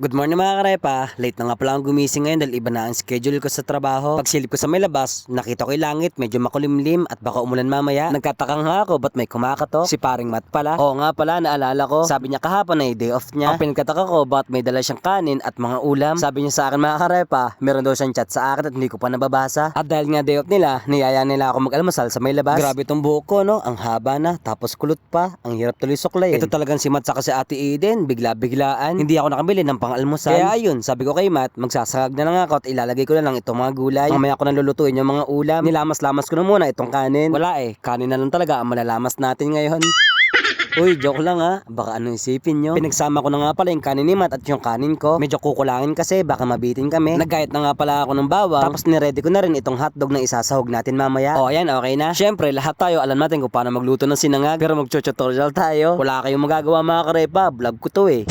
Good morning mga karepa. Late na nga pala akong gumising ngayon dahil iba na ang schedule ko sa trabaho. Pagsilip ko sa may labas, nakita ko yung langit, medyo makulimlim at baka umulan mamaya. Nagtataka nga ako ba't may kumakatok? Si paring Matt pala. Oo nga pala, naalala ko. Sabi niya kahapon ay day off niya. Ang pinagkataka ko ba't may dala siyang kanin at mga ulam. Sabi niya sa akin mga karepa, meron daw siyang chat sa akin at hindi ko pa nababasa. At dahil nga day off nila, niyaya nila ako mag-almusal sa may labas. Grabe tong buhok ko no, ang haba na, tapos kulot pa. Ang hirap tuloy suklay. Ito talagang si Matt sa kasi ate Eden, bigla-biglaan. Hindi ako nakabili ng pang-almusal. Kaya ayun, sabi ko kay Matt, magsasagag na lang ako at ilalagay ko na lang itong mga gulay. Mamaya ko na lulutuin yung mga ulam. Nilamas-lamas ko na muna itong kanin. Wala eh, kanin na lang talaga ang malalamas natin ngayon. Uy, joke lang ha. Baka ano isipin nyo. Pinagsama ko na nga pala yung kanin ni Matt at yung kanin ko. Medyo kukulangin kasi baka mabitin kami. Nagayat na nga pala ako ng bawang. Tapos niready ko na rin itong hotdog na isasahog natin mamaya. O ayan, okay na. Syempre, lahat tayo alam natin kung paano magluto ng sinangag. Pero mag-tutorial tayo. Wala kayong magagawa mga karepa. Vlog ko to eh.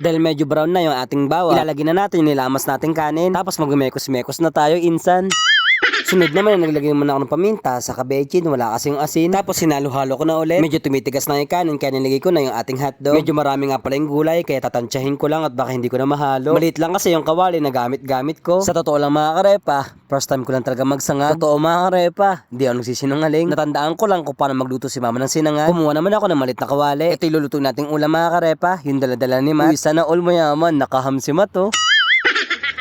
Dahil medyo brown na yung ating bawang, ilalagay na natin yung nilamas nating kanin. Tapos magmekos-mekos na tayo, insan. Sunod naman, naglagay muna ako ng paminta sa kabechin, wala kasi yung asin. Tapos sinalo-halo ko na ulit. Medyo tumitigas na yung kanin, kaya nilagay ko na yung ating hotdog. Medyo marami nga pala yung gulay, kaya tatansyahin ko lang at baka hindi ko na mahalo. Maliit lang kasi yung kawali na gamit-gamit ko. Sa totoo lang mga karepa, first time ko lang talaga magsangag. Totoo mga karepa, hindi ako nagsisinungaling. Natandaan ko lang kung paano magluto si mama ng sinangag. Kumuha naman ako ng maliit na kawali. Ito yung luluto nating ulam mga karepa, yung daladala ni Matt. Uy, sana all mayaman, nakaham si Matt oh.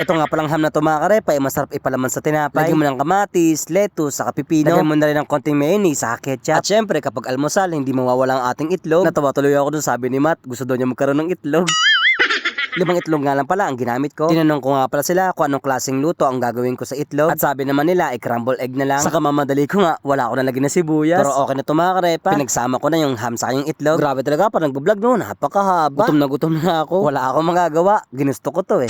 Ito nga palang ham na to mga karepa ay masarap ipalaman sa tinapay. Lagyan mo ng kamatis, lettuce, saka pipino. Lagyan mo na rin ng konting mayonnaise, saka ketchup. At syempre kapag almusal, hindi mawawala ang ating itlog. Natawa tuloy ako dun sabi ni Matt, gusto daw niya magkaroon ng itlog. Limang itlog nga lang pala ang ginamit ko. Tinanong ko nga pala sila kung anong klaseng luto ang gagawin ko sa itlog. At sabi naman nila ay crumble egg na lang. Saka mamadali ko nga, wala ako nalagyan na sibuyas. Pero okay na to mga karepa. Pinagsama ko na yung ham sa yung itlog. Grabe talaga, parang nag-vlog no, napakahaba. Gutom na gutom na ako. Wala akong magagawa. Ginusto ko to eh.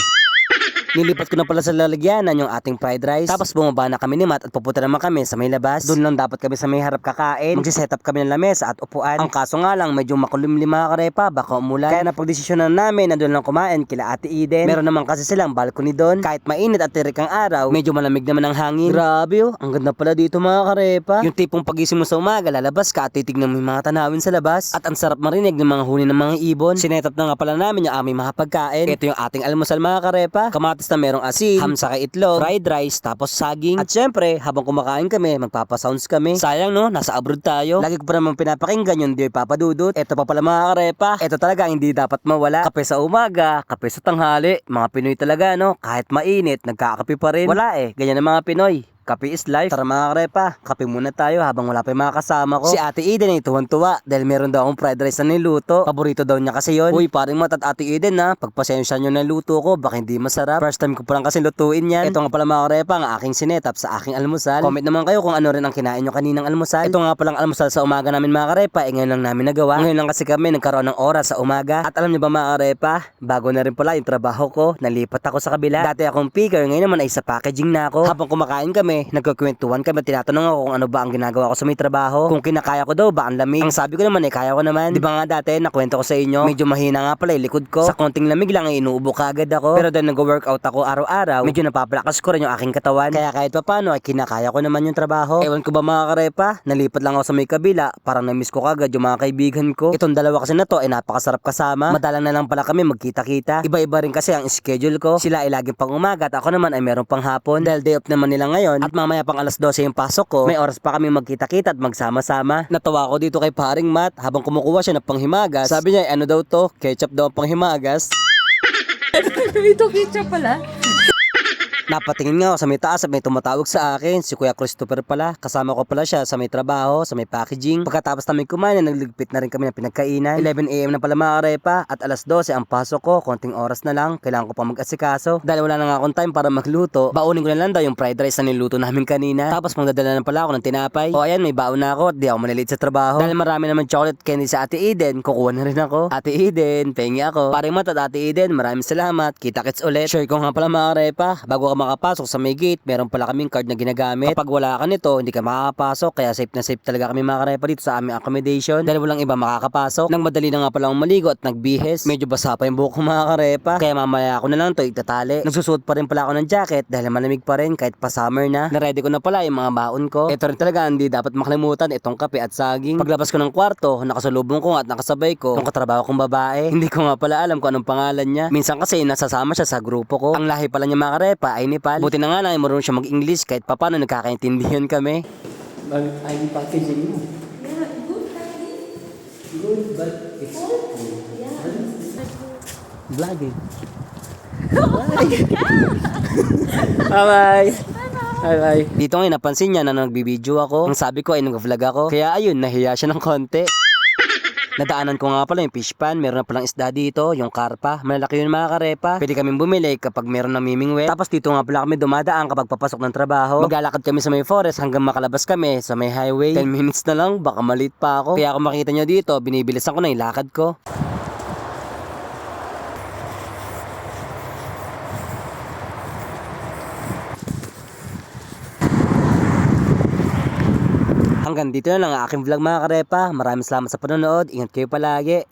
Nilipat ko na pala sa lalagyanan yung ating fried rice. Tapos bumaba na kami ni Matt at pupunta naman kami sa may labas. Doon lang dapat kami sa may harap kakain. Magsiset up kami ng lamesa at upuan. Ang kaso nga lang, medyo makulimlim mga karepa, baka umulan. Kaya napagdesisyonan namin na doon lang kumain kila Ate Eden. Meron naman kasi silang balcony doon. Kahit mainit at tirik ang araw, medyo malamig naman ang hangin. Grabe oh, ang ganda pala dito mga karepa. Yung tipong pagising mo sa umaga, lalabas ka at titignan mo yung mga tanawin sa labas. At ang sarap marinig ng mga huni ng mga ibon. Sinetap na nga pala namin yung aming mga pagkain. Ito yung ating almusal mga karepa. Kamatis na merong asin, ham saka itlog, fried rice, tapos saging. At syempre, habang kumakain kami, magpapasounds kami. Sayang no, nasa abroad tayo. Lagi ko pa naman pinapakinggan yung di papadudot. Ito pa pala mga karepa. Ito talaga hindi dapat mawala. Kape sa umaga, kape sa tanghali. Mga Pinoy talaga no, kahit mainit, nagkakape pa rin. Wala eh, ganyan ang mga Pinoy. Kape is life. Tara mga karepa, kape muna tayo habang wala pa yung mga kasama ko. Si Ate Eden ay tuwan-tuwa dahil meron daw akong fried rice na niluto. Paborito daw niya kasi yon. Uy, paring mat at Ate Eden na, pagpasensya nyo na luto ko, baka hindi masarap. First time ko pa lang kasi lutuin yan. Ito nga pala mga karepa, ang aking sinetap sa aking almusal. Comment naman kayo kung ano rin ang kinain nyo kaninang almusal. Ito nga palang almusal sa umaga namin mga karepa, eh ngayon lang namin nagawa. Ngayon lang kasi kami nagkaroon ng oras sa umaga. At alam niyo ba mga karepa, bago na rin pala yung trabaho ko, nalipat ako sa kabila. Dati akong picker, ngayon naman ay sa packaging na ako. Habang kumakain kami, nagkukwentuhan kami, tinatanong ako kung ano ba ang ginagawa ko sa may trabaho. Kung kinakaya ko daw ba ang lamig. Ang sabi ko naman eh, kaya ko naman. Di ba nga dati, nakwento ko sa inyo, medyo mahina nga pala yung likod ko. Sa konting lamig lang, ay inuubo kagad ako. Pero dahil nag-workout ako araw-araw, medyo napapalakas ko rin yung aking katawan. Kaya kahit pa paano, ay kinakaya ko naman yung trabaho. Ewan ko ba mga karepa, nalipat lang ako sa may kabila, parang na-miss ko kagad yung mga kaibigan ko. Itong dalawa kasi na to, ay napakasarap kasama. Madalang na lang pala kami magkita-kita. Iba-iba rin kasi ang schedule ko. Sila ay laging pang umaga at ako naman ay meron pang hapon. Dahil day off naman nila ngayon at mamaya pang alas 12 yung pasok ko, may oras pa kami magkita-kita at magsama-sama. Natawa ko dito kay paring Matt habang kumukuha siya ng panghimagas. Sabi niya, ano daw to? Ketchup daw ang panghimagas. Ito ketchup pala. Napatingin nga ako sa may taas at may tumatawag sa akin. Si Kuya Christopher pala. Kasama ko pala siya sa may trabaho, sa may packaging. Pagkatapos namin kumain, nagligpit na rin kami ng pinagkainan. 11am na pala mga karepa at alas 12 ang pasok ko. Konting oras na lang. Kailangan ko pa mag-asikaso. Dahil wala na nga akong time para magluto, baunin ko na lang daw yung fried rice na niluto namin kanina. Tapos magdadala na pala ako ng tinapay. O ayan, may baon na ako. Di ako manalit sa trabaho. Dahil marami naman chocolate candy sa Ate Eden, kukuha na rin ako. Ate Eden, pengi ako. Paring mat at Ate Eden, maraming salamat. Kita kits ulit. Share ko nga pala mga karepa. Bago ka makapasok sa may gate, meron pala kaming card na ginagamit. Kapag wala ka nito, hindi ka makakapasok. Kaya safe na safe talaga kami mga karepa dito sa aming accommodation. Dahil walang iba makakapasok. Nang madali na nga pala akong maligo at nagbihes. Medyo basa pa yung buhok ko mga karepa. Kaya mamaya ako na lang to itatali. Nagsusuot pa rin pala ako ng jacket dahil malamig pa rin kahit pa summer na. Naready ko na pala yung mga baon ko. Ito rin talaga hindi dapat makalimutan itong kape at saging. Paglabas ko ng kwarto, nakasalubong ko at nakasabay ko nung katrabaho kong babae. Hindi ko nga pala alam kung anong pangalan niya. Minsan kasi nasasama siya sa grupo ko. Ang lahi pala niya mga karepa ay Nepal. Buti na nga lang ay marunong siya mag-English kahit papano nagkakaintindihan kami. Mag-ID packaging mo. Yeah, good daddy. Good, but it's Yeah. vlogging. Bye-bye. Bye-bye. Dito ngayon napansin niya na nagbibideo ako. Ang sabi ko ay nag-vlog ako. Kaya ayun, nahiya siya ng konti. Nadaanan ko nga pala yung fish pan. Meron na palang isda dito, yung karpa. Malalaki yun mga karepa. Pwede kaming bumili kapag meron namimingwit. Tapos dito nga pala kami dumadaan kapag papasok ng trabaho. Maglalakad kami sa may forest hanggang makalabas kami sa may highway. 10 minutes na lang, baka malit pa ako. Kaya kung makita nyo dito, binibilisan ko na yung lakad ko. Hanggang dito na lang ang aking vlog mga karepa. Maraming salamat sa panonood. Ingat kayo palagi.